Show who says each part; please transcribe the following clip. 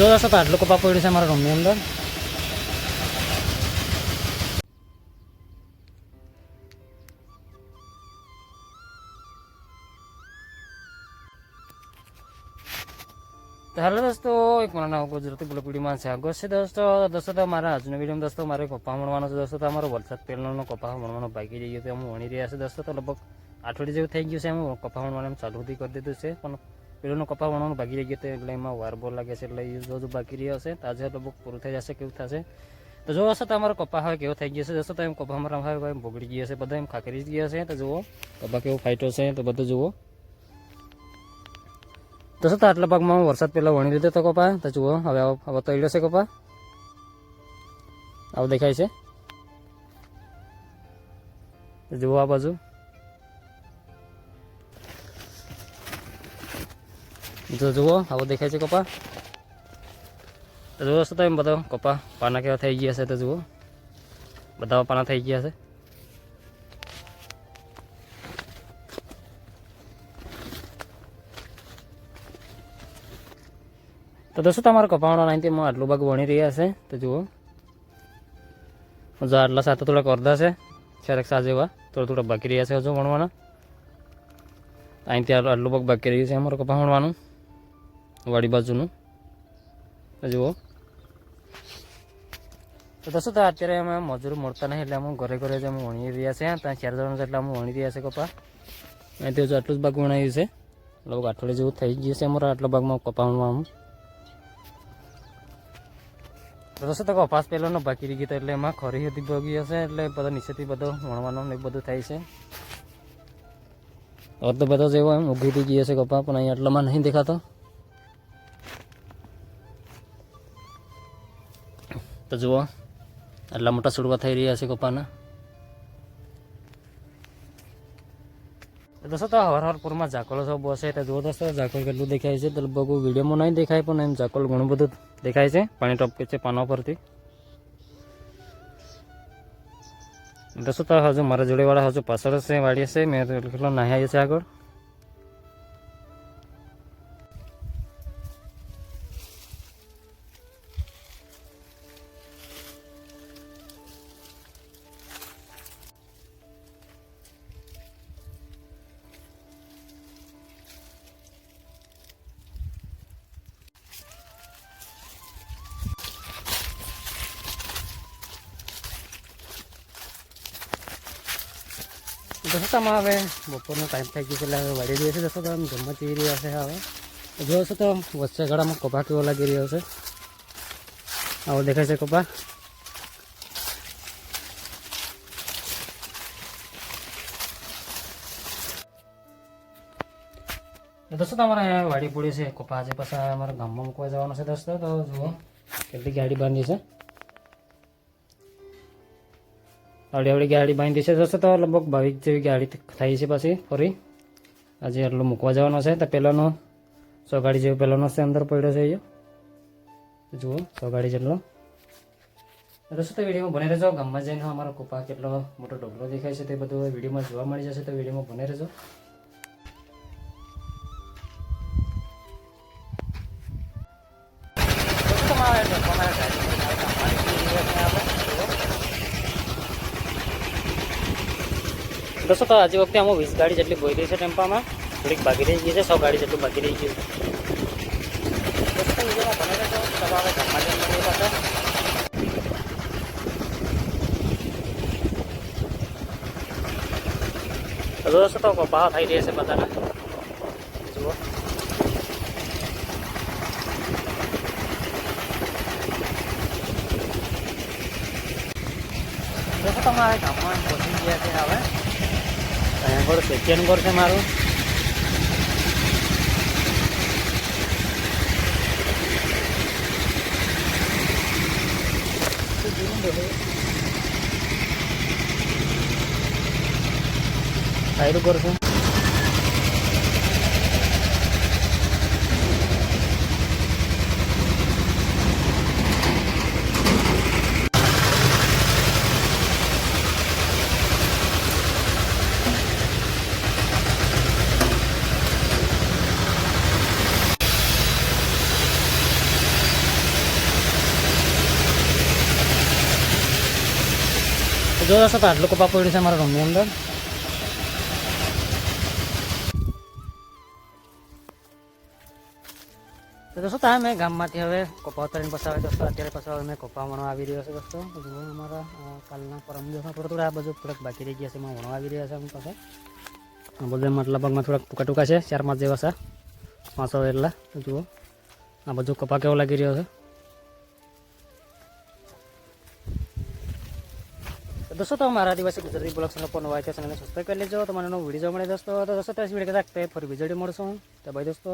Speaker 1: જો દોસ્તો, તો આટલું કપા પડ્યું છે મારા રૂમની અંદર. હેલો દોસ્તો, એક મારા નામ ગુજરાતી બ્લોક વિડીયોમાં સ્વાગત છે દોસ્તો. દોસ્તો, તો મારા આજનો વીડિયો દોસ્તો, મારે કપા મળવાનો છે દોસ્તો. તો અમારો વરસાદ પહેલાંનો કપા મળવાનો ભાગી જઈ ગયો તો અમે વણી રહ્યા છે દોસ્તો. તો લગભગ અઠવાડિયે જેવું થઈ ગયું છે અમે કપા વણવાનું ચાલુ કરી દીધું છે. પણ પેલોનો કપા વણવાનું બાકી રહી ગયો એટલે એમાં વારબો લાગે છે એટલે એ બધું બાકી રહ્યો હશે, તો બહુ પૂરું થઈ જશે, કેવું થશે? તો જો હશે તો અમારો કપા હવે કેવો થઈ ગયો છે. જશો તો એમ કપા અમારા હવે ભોગડી ગયા છે બધા એમ ખાકરી ગયા છે તો જુઓ કપા કેવો ફાઈટો છે, તો બધું જુઓ. તો શું આટલા ભાગમાં વરસાદ પહેલાં વણી લીધો તો કપા. તો જુઓ, હવે હવે તો છે કપા. આવું દેખાય છે. જુઓ આ બાજુ. જો જુઓ આવો દેખાય છે કપા તો જુઓ છો તમે એમ બધો કપા પાના કેવા થઈ ગયા છે તો જુઓ બધા પાના થઈ ગયા છે તો દોસ્તો તમારો કપાવાનો નાઈનથી આટલું ભાગ વણી રહ્યા છે તો જુઓ જો આટલા સાથે થોડાક અડધા છે છેક સાજ એવા થોડા થોડા બાકી રહ્યા છે હજુ વણવાના અહીંથી આટલું ભાગ બાકી રહ્યું છે અમારું કપા વણવાનું વાડી બાજુનું. જુઓ. તો દોસ્તો, તો અત્યારે અમે મજૂર મળતા નહીં એટલે અમે ઘરે ઘરે જ અમે વણી રહ્યા છે. ત્યાં ચાર જણા એટલે અમે વણી રહ્યા છે કપા અહીંથી હજુ આટલું જ ભાગ વણાયું છે. લગભગ અઠવાડિયે જેવું થઈ ગયું છે અમારા આટલા ભાગમાં કપાવવામાં તો દોસ્તો, તો કપાસ પહેલાંનો બાકી રહી ગયો એટલે એમાં ખરી હતી ભાગી હશે એટલે બધા નીચેથી બધો વણવાનો એ બધું થાય છે. અડધો બધો જેવો એમ ઉગી થઈ ગયો છે કપા પણ અહીં આટલામાં નહીં દેખાતો. તો જુઓ, આટલા મોટા સુડવા થઈ રહ્યા છે કપાના. દોસ્તો, તો હવાર હવાર પૂરમાં ઝાકળ સૌ બસે તો જુઓ દોસ્તો, ઝાકળ કેટલું દેખાય છે. તો લગભગ વિડીયોમાં નહીં દેખાય, પણ એમ ઝાકળ ઘણું બધું દેખાય છે. પાણી ટપકે છે પાના પરથી દોસ્તો, તો હજુ મારા જોડેવાળા હજુ પાછળ છે વાળી છે. મેં તો નાહ્યા છે આગળ. દોસ્તામાં હવે બપોરનો ટાઈમ થઈ ગયો એટલે હવે વાળી દઈએ છે દોસ્તો તો આમ જમવા જઈ રહ્યા છે હવે જોયો છો તો વચ્ચે ગળામાં કપા કેવો લાગી રહ્યો છે આવો દેખાય છે કપા દોસ્તો તમારે વાડી પૂડી છે કપા છે પછી અમારા ગામમાં મૂકવા જવાનું છે દોસ્તો તો જુઓ કેટલી ગાડી બાંધી છે આવડી આવડી ગાડી બાંધી છે. દોસ્તો તો લગભગ બાવીસ જેવી ગાડી થઈ છે પછી ફરી. આજે એટલું મૂકવા જવાનો છે. તો પહેલાંનો સો ગાડી જેવો પહેલાંનો છે, અંદર પડ્યો છે અહીંયા. જુઓ સો ગાડી જેટલો દોસ્તો તો વિડીયોમાં બને રહેજો. ગામમાં જઈને અમારો કુપા કેટલો મોટો ઢોકળો દેખાય છે તે બધું વિડીયોમાં જોવા મળી જશે તો વિડીયોમાં બને રહેજો. તમારે તમારે ગાડી દોસ્તો, તો આજે વખતે અમુક વીસ ગાડી જેટલી બોઈ રહી છે ટેમ્પામાં. થોડીક બાકી રહી ગઈ છે, સો ગાડી જેટલું બાકી રહી ગયું તો દોસ્તો, તો કપા થઈ રહ્યા છે બધાને. જુઓ. દોસ્તો તમારે ગામમાં પહોંચી ગયા છે હવે. અહીંયા આગળ સેકન્ડ ઘર છે મારું સાઈડ ઘર છો તો આટલું કપા પડ્યું છે મારા રૂમની અંદર. તો દોસ્તો, તા મેં ગામમાંથી હવે કોપા ઉતારીને પસાવે દોસ્તો, અત્યારે પસાવે મેં કપા વણવા આવી રહ્યો છે દોસ્તો. જુઓ અમારા કાલના પરમ દિવસમાં થોડું થોડા આ બધું થોડાક બાકી રહી ગયા છે, એમાં વણવા આવી રહ્યા છે અમુક પાસે. બધું માટલા ભાગમાં થોડાક ટૂંકા ટૂંકા છે, ચાર પાંચ જેવા છે. પાંચસો એટલા જુઓ. આ બધું કપા કેવો લાગી રહ્યો છે? તો દોસ્તો, તો મારા દિવસે ગુજરાતી બ્લોગ ચેનલ પર નવા છે ચેનલને સબસ્ક્રાઈબ કરી લેજો. તો મને दोस्तों મળે દોસ્તો, તો દોસ્તો, તો વીડિયો फिर वीडियो વીજળી મળશું. તો ભાઈ દોસ્તો.